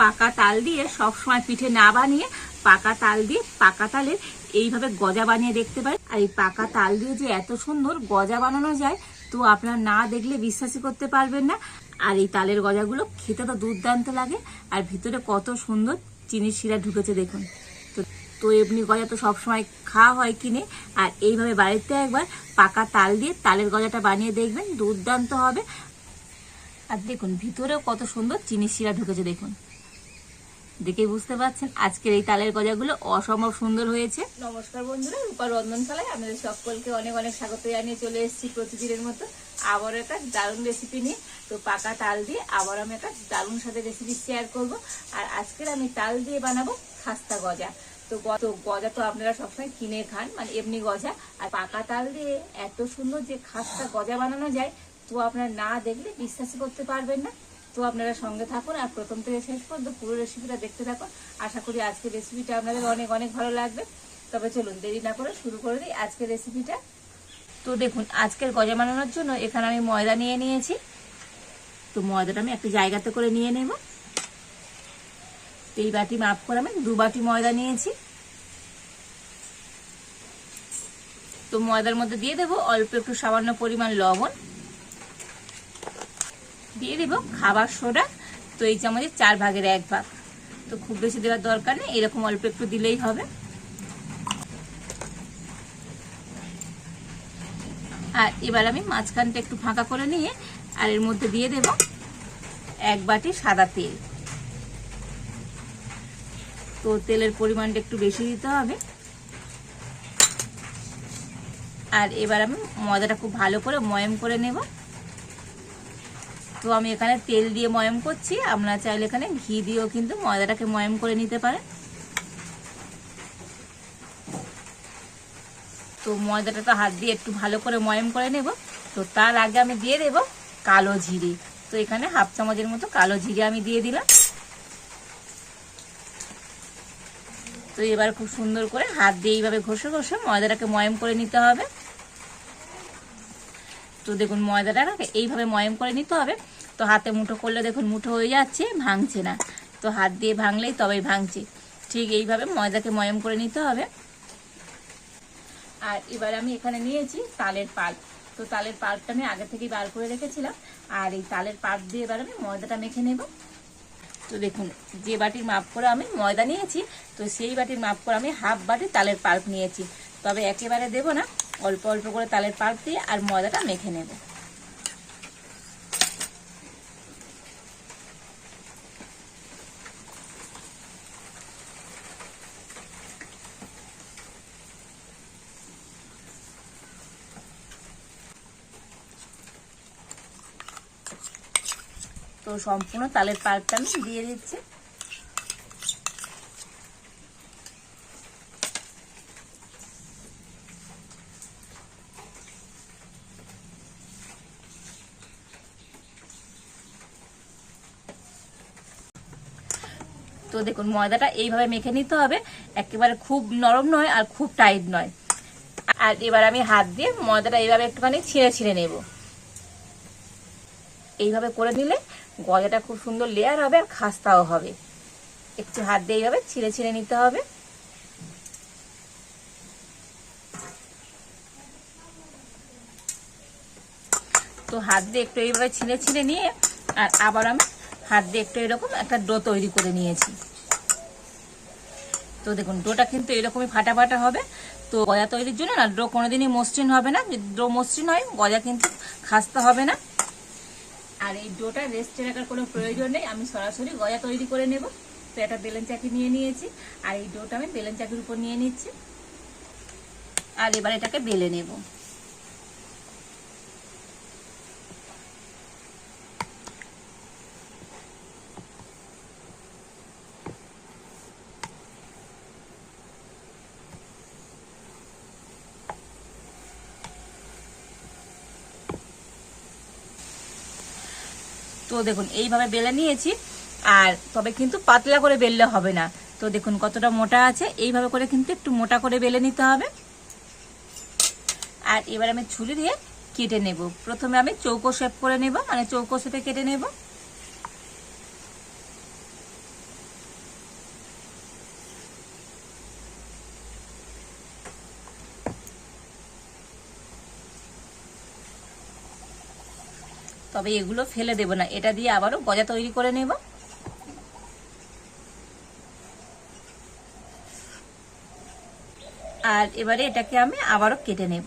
পাকা তাল দিয়ে সবসময় পিঠে না বানিয়ে পাকা তাল দিয়ে পাকা তালের এইভাবে গজা বানিয়ে দেখতে পারেন। আর এই পাকা তাল দিয়ে যে এত সুন্দর গজা বানানো যায়, তো আপনারা না দেখলে বিশ্বাসই করতে পারবেন না। আর এই তালের গজাগুলো খেতে তো দুর্দান্ত লাগে, আর ভিতরে কত সুন্দর চিনির শিরা ঢুকেছে দেখুন। তো তো এমনি গজা তো সবসময় খাওয়া হয় কিনে, আর এইভাবে বাড়িতে একবার পাকা তাল দিয়ে তালের গজাটা বানিয়ে দেখবেন, দুর্দান্ত হবে। আর দেখুন, ভিতরেও কত সুন্দর চিনির শিরা ঢুকেছে দেখুন। দেখে বুঝতে পারছেন, আজকের এই তালের গজাগুলো অসম্ভব সুন্দর হয়েছে। নমস্কার বন্ধুরা, রূপা রন্ধনশালায় আপনাদের সকলকে অনেক অনেক স্বাগত জানিয়ে চলে এসেছি প্রতিদিনের মতো। আবার একটা দারুণ রেসিপি নিয়ে, তো পাকা তাল দিয়ে আবার আমি একটা দারুণ সাথে রেসিপি শেয়ার করব। আর আজকের আমি তাল দিয়ে বানাবো খাস্তা গজা। তো গ- তো গজা তো আপনারা সবসময় কিনে খান মানে এমনি গজা। আর পাকা তাল দিয়ে এত সুন্দর যে খাস্তা গজা বানানো যায়, তো আপনারা না দেখলে বিশ্বাসই করতে পারবেন না। তো আপনারা সঙ্গে থাকুন আর প্রথম থেকে শেষ পর্যন্ত পুরো রেসিপিটা দেখতে থাকুন। আশা করি আজকের রেসিপিটা আপনাদের অনেক অনেক ভালো লাগবে। তবে চলুন, দেরি না করে শুরু করে দিই আজকের রেসিপিটা তো দেখুন, আজকের গজা বানানোর জন্য এখানে আমি ময়দা নিয়ে নিয়েছি। তো ময়দাটা আমি একটা জায়গাতে করে নিয়ে নেব। এই বাটি মাপ করে আমি দু বাটি ময়দা নিয়েছি। তো ময়দার মধ্যে দিয়ে দেবো অল্প একটু সামান্য পরিমাণ লবণ। দিয়ে দেবো খাবার সোডা। তো এই চামচের চার ভাগের এক ভাগ। তো খুব বেশি দেওয়ার দরকার নেই, এরকম অল্প একটু দিলেই হবে। আর এবার আমি মাঝখানটা একটু ফাঁকা করে নিয়ে আর এর মধ্যে দিয়ে দেব এক বাটি সাদা তেল। তো তেলের পরিমাণটা একটু বেশি দিতে হবে। আর এবার আমি ময়দাটা খুব ভালো করে ময়ম করে নেব। তো আমি এখানে তেল দিয়ে ময়ম করছি। আপনারা চাইলে এখানে ঘি দিয়েও কিন্তু ময়দাটাকে ময়ম করে নিতে পারেন। তো ময়দাটা তো হাত দিয়ে একটু ভালো করে ময়ম করে নেব। তো তার আগে আমি দিয়ে দেব কালো জিরে। তো এখানে হাফ চামচের মতো কালো জিরে আমি দিয়ে দিলাম। তো এবার খুব সুন্দর করে হাত দিয়ে এইভাবে ঘষে ঘষে ময়দাটাকে ময়ম করে নিতে হবে। তো দেখুন ময়দাটা এইভাবে ময়ম করে নিতে হবে। তো হাতে মুঠো করলে দেখুন মুঠো হয়ে যাচ্ছে, ভাঙছে না। তো হাত দিয়ে ভাঙলেই তবেই ভাঙছে। ঠিক এইভাবে ময়দাকে ময়ম করে নিতে হবে। আর এবার আমি এখানে নিয়েছি তালের পাল্প। তো তালের পাল্পটা আমি আগে থেকেই বার করে রেখেছিলাম। আর এই তালের পাল্প দিয়ে এবার আমি ময়দাটা মেখে নেব। তো দেখুন, যে বাটির মাপ করে আমি ময়দা নিয়েছি, তো সেই বাটির মাপ করে আমি হাফ বাটি তালের পাল্প নিয়েছি। তবে একেবারে দেব না, অল্প অল্প করে তালের পাল্প দিয়ে আর ময়দাটা মেখে নেব। তো সম্পূর্ণ তালের পাল্পটা আমি দিয়ে দিচ্ছি। তো দেখুন, ময়দাটা এইভাবে মেখে নিতে হবে। একেবারে খুব নরম নয় আর খুব টাইট নয়। আর এবার আমি হাত দিয়ে ময়দাটা এইভাবে একটুখানি ছিঁড়ে ছিঁড়ে নেব। এইভাবে করে নিলে গজাটা খুব সুন্দর লেয়ার হবে আর খাস্তাও হবে। একটু হাত দিয়ে এইভাবে ছিঁড়ে ছিঁড়ে নিতে হবে। তো হাত দিয়ে একটু এইভাবে ছিঁড়ে ছিঁড়ে নিয়ে আর আবার আমি হাত দিয়ে একটু এরকম একটা ডো তৈরি করে নিয়েছি। তো দেখুন, ডোটা কিন্তু এরকমই ফাটা ফাটা হবে। তো গজা তৈরির জন্য না, ডো কোনোদিনই মসৃণ হবে না। যদি ডো মসৃণ হয়, গজা কিন্তু খাস্তা হবে না। আর এই ডোটা রেস্ট রাখার কোনো প্রয়োজন নেই, আমি সরাসরি গজা তৈরি করে নেব। তো একটা বেলেন চাকি নিয়ে নিয়েছি, আর এই ডোটা আমি বেলেন চাকির উপর নিয়ে নিচ্ছি। আর এবার এটাকে বেলে নেব। তো দেখুন, এইভাবে বেলে নিয়েছি, আর তবে কিন্তু পাতলা করে বেললে হবে না। তো দেখুন কতটা মোটা আছে, এইভাবে করে কিন্তু একটু মোটা করে বেলে নিতে হবে। আর এবার আমি ছুরি দিয়ে কেটে নেব। প্রথমে আমি চৌকো শেপ করে নেব মানে চৌকো শেপে কেটে নেব। তবে এগুলো ফেলে দেব না। এটা দিয়ে আবারও গজা তৈরি করে নেব। আর এবারে এটাকে আমি আবারও কেটে নেব।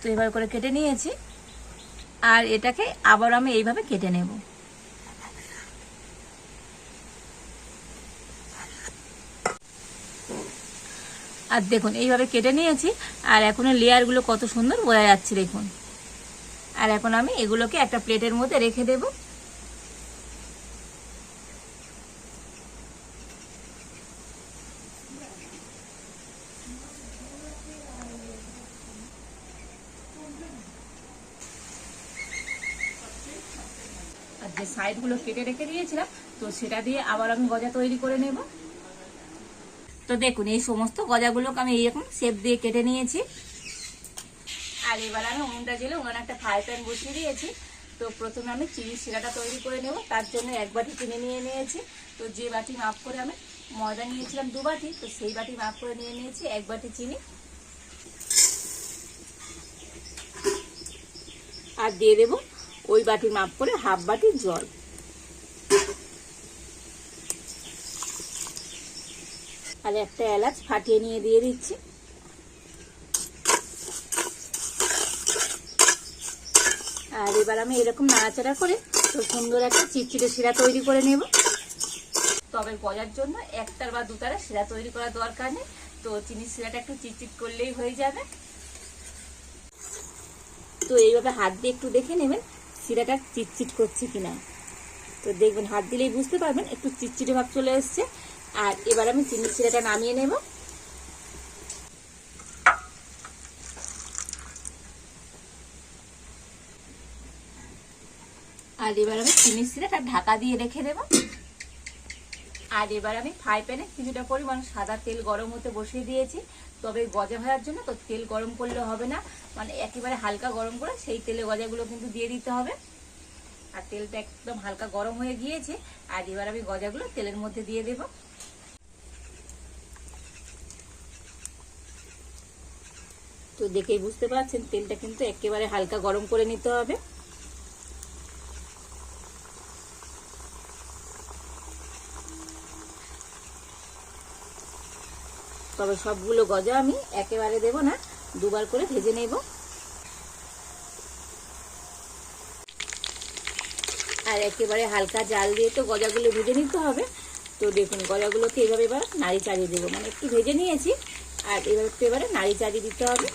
তো এবার করে কেটে নিয়েছি। আর এটাকে আবার আমি এইভাবে কেটে নেব। আর দেখুন, এইভাবে কেটে নিয়েছি, আর এখন লেয়ারগুলো কত সুন্দর বোঝা যাচ্ছে, দেখুন। আর এখন আমি এগুলোকে একটা প্লেটের মধ্যে রেখে দেব। আর যে সাইডগুলো কেটে রেখে দিয়েছিলাম, তো সেটা দিয়ে আবার আমি গজা তৈরি করে নেব। দেখুন, এই সমস্ত গজাগুলোকে আমি এইরকম শেপ দিয়ে কেটে নিয়েছি। আর এবার আমি উনুনটা জেলে উনানে একটা ফ্রাই প্যান বসিয়ে দিয়েছি। তো প্রথমে আমি চিনি শিরাটা তৈরি করে নেব, তার জন্য এক বাটি চিনি নিয়ে নিয়েছি। তো যে বাটি মাপ করে আমি ময়দা নিয়েছিলাম দু বাটি, তো সেই বাটি মাপ করে নিয়ে নিয়েছি, এক বাটি চিনি। আর দিয়ে দেব ওই বাটি মাপ করে হাফ বাটি জল। আর একটা এলাচ ফাটিয়ে নিয়ে দিয়ে দিচ্ছি। আর এবার আমি এরকম নাড়াচাড়া করে তো সুন্দর একটা চিটচিটে শিরা তৈরি করে নেব। তবে গজার জন্য একটার বা দুটারে শিরা তৈরি করার দরকার নেই। তো চিনির শিরাটা একটু চিটচিট করলেই হয়ে যাবে। তো এইভাবে হাত দিয়ে একটু দেখে নেবেন শিরাটা চিটচিট করছে কিনা। তো দেখবেন হাত দিলেই বুঝতে পারবেন একটু চিটচিটে ভাব চলে এসছে। আর এবার আমি চিনির শিরাটা নামিয়ে নেব। আর এবার আমি চিনির শিরাটা ঢাকা দিয়ে রেখে দেব। আর এবার আমি ফ্রাই প্যানে কিছুটা পরিমাণ সাদা তেল গরম হতে বসিয়ে দিয়েছি। তবে গজা ভাজার জন্য তো তেল গরম করলে হবে না। মানে একেবারে হালকা গরম করে সেই তেলে গজাগুলো কিন্তু দিয়ে দিতে হবে। আর তেলটা একদম হালকা গরম হয়ে গিয়েছে। আর এবার আমি গজাগুলো তেলের মধ্যে দিয়ে দেব। দেখেই বুঝতে পারছেন, তেলটা কিন্তু একেবারে হালকা গরম করে নিতে হবে। তবে সবগুলো গজা আমি একেবারে দেব না, দুবার করে ভেজে নেব। আর একেবারে হালকা জাল দিয়ে তো গজাগুলো ভেজে নিতে হবে। তো দেখুন, গজাগুলোকে এইভাবে এবার নাড়ি চাড়িয়ে দেবো। মানে একটু ভেজে নিয়েছি, আর এবার একটু এবারে নাড়ি চাড়িয়ে দিতে হবে।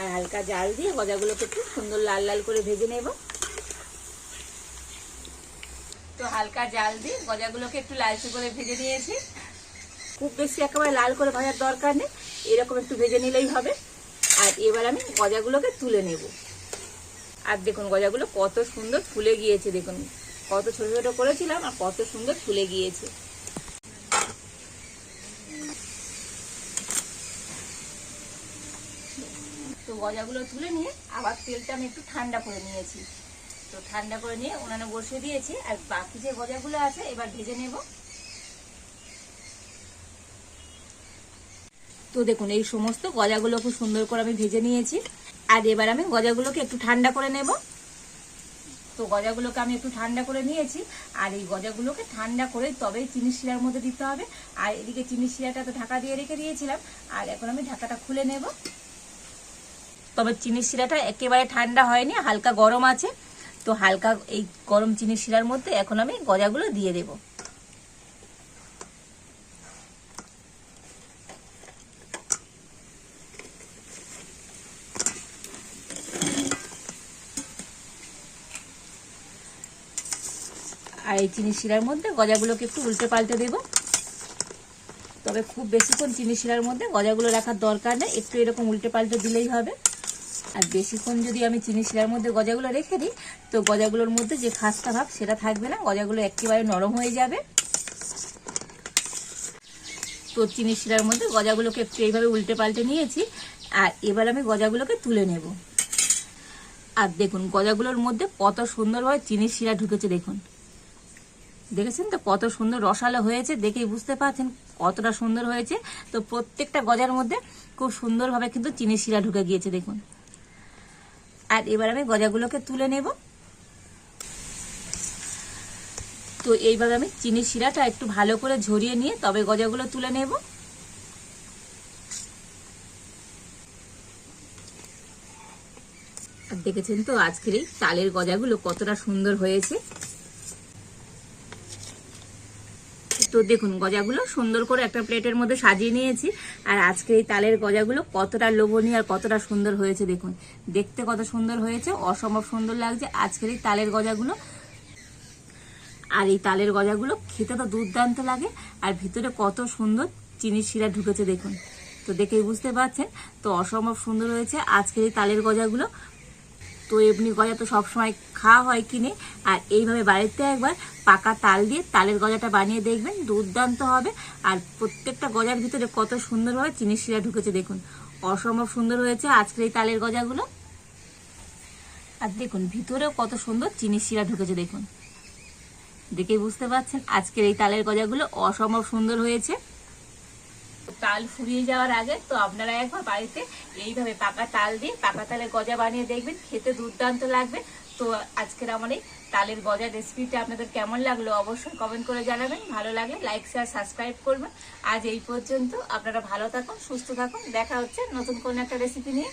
আর হালকা জাল দিয়ে গজাগুলোকে একটু সুন্দর লাল লাল করে ভেজে নেব। তো হালকা জাল দিয়ে গজাগুলোকে একটু লালচে করে ভেজে নিয়েছি। খুব বেশি একেবারে লাল করে ভাজার দরকার নেই, এরকম একটু ভেজে নিলেই হবে। আর এবার আমি গজাগুলোকে তুলে নেব। আর দেখুন গজাগুলো কত সুন্দর ফুলে গিয়েছে, দেখুন। কত ছোট ছোট করেছিলাম আর কত সুন্দর ফুলে গিয়েছে। তো গজাগুলো তুলে নিয়ে আবার তেলটা আমি একটু ঠান্ডা করে নিয়েছি। তো ঠান্ডা করে নিয়ে উনানে বসিয়ে দিয়েছি আর বাকি যে গজাগুলো আছে এবার ভেজে নেব। তো দেখুন, এই সমস্ত গজাগুলো খুব সুন্দর করে আমি ভেজে নিয়েছি। আর এবার আমি গজাগুলোকে একটু ঠান্ডা করে নেব। তো গজাগুলোকে আমি একটু ঠান্ডা করে নিয়েছি। আর এই গজাগুলোকে ঠান্ডা করে তবেই চিনি শিরার মধ্যে দিতে হবে। আর এদিকে চিনি শিরাটা তো ঢাকা দিয়ে রেখে দিয়েছিলাম। আর এখন আমি ঢাকাটা খুলে নেব। তবে চিনি শিরাটা একেবারে ঠান্ডা হয়নি, হালকা গরম আছে। তো হালকা এই গরম চিনি শিরার মধ্যে এখন আমি গজাগুলো দিয়ে দেব। আর এই চিনি শিরার মধ্যে গজাগুলোকে একটু উল্টে পাল্টে দেব। তবে খুব বেশিক্ষণ চিনি শিরার মধ্যে গজাগুলো রাখার দরকার নেই, একটু এরকম উল্টে পাল্টে দিলেই হবে। আর বেশিক্ষণ যদি আমি চিনি শিরার মধ্যে গজাগুলো রেখে দিই, তো গজাগুলোর মধ্যে যে খাস্তা ভাব সেটা থাকবে না, গজাগুলো একেবারে নরম হয়ে যাবে। তো চিনি শিরার মধ্যে গজাগুলোকে একটু এইভাবে উল্টে পাল্টে নিয়েছি, আর এবার আমি গজাগুলোকে তুলে নেব। আর দেখুন, গজাগুলোর মধ্যে কত সুন্দরভাবে চিনি শিরা ঢুকেছে, দেখুন। দেখেছেন তো কত সুন্দর রসালো হয়েছে, দেখেই বুঝতে পারছেন কতটা সুন্দর হয়েছে। তো প্রত্যেকটা গজার মধ্যে খুব সুন্দরভাবে কিন্তু চিনি শিরা ঢুকে গিয়েছে, দেখুন। আর এবার আমি গজাগুলোকে তুলে নেব। তো এইভাবে আমি চিনি শিরাটা একটু ভালো করে ঝরিয়ে নিয়ে তবে গজাগুলো তুলে নেব। দেখেছেন তো আজকের এই চালের গজাগুলো কতটা সুন্দর হয়েছে। তো দেখুন, গজাগুলো সুন্দর করে একটা প্লেটের মধ্যে সাজিয়ে নিয়েছি। আর আজকে এই তালের গজাগুলো কতটা লোভনীয় আর কতটা সুন্দর হয়েছে দেখুন। দেখতে কত সুন্দর হয়েছে, অসম্ভব সুন্দর লাগছে আজকের এই তালের গজাগুলো। আর এই তালের গজাগুলো খেতে তো দুর্দান্ত লাগে, আর ভিতরে কত সুন্দর চিনির শিরা ঢুকেছে দেখুন। তো দেখেই বুঝতে পারছেন, তো অসম্ভব সুন্দর হয়েছে আজকের এই তালের গজাগুলো। তো এমনি গজা তো সবসময় খাওয়া হয় কিনে। আর এইভাবে বাড়িতে একবার পাকা তাল দিয়ে তালের গজাটা বানিয়ে দেখবেন, দুর্দান্ত হবে। আর প্রত্যেকটা গজার ভিতরে কত সুন্দরভাবে চিনির শিরা ঢুকেছে দেখুন। অসম্ভব সুন্দর হয়েছে আজকের এই তালের গজাগুলো। আর দেখুন, ভিতরেও কত সুন্দর চিনির শিরা ঢুকেছে দেখুন। দেখেই বুঝতে পারছেন আজকের এই তালের গজাগুলো অসম্ভব সুন্দর হয়েছে। তাল ফুরিয়ে যাওয়ার আগে তো আপনারা একবার বাড়িতে এইভাবে পাকা তাল দিয়ে পাকা তালে গজা বানিয়ে দেখবেন, খেতে দুর্দান্ত লাগবে। তো আজকের আমার এই তালের গজা রেসিপিটা আপনাদের কেমন লাগল অবশ্যই কমেন্ট করে জানাবেন। ভালো লাগলে লাইক শেয়ার সাবস্ক্রাইব করবেন। আজ এই পর্যন্ত আপনারা ভালো থাকুন, সুস্থ থাকুন। দেখা হচ্ছে নতুন কোনো একটা রেসিপি নিয়ে।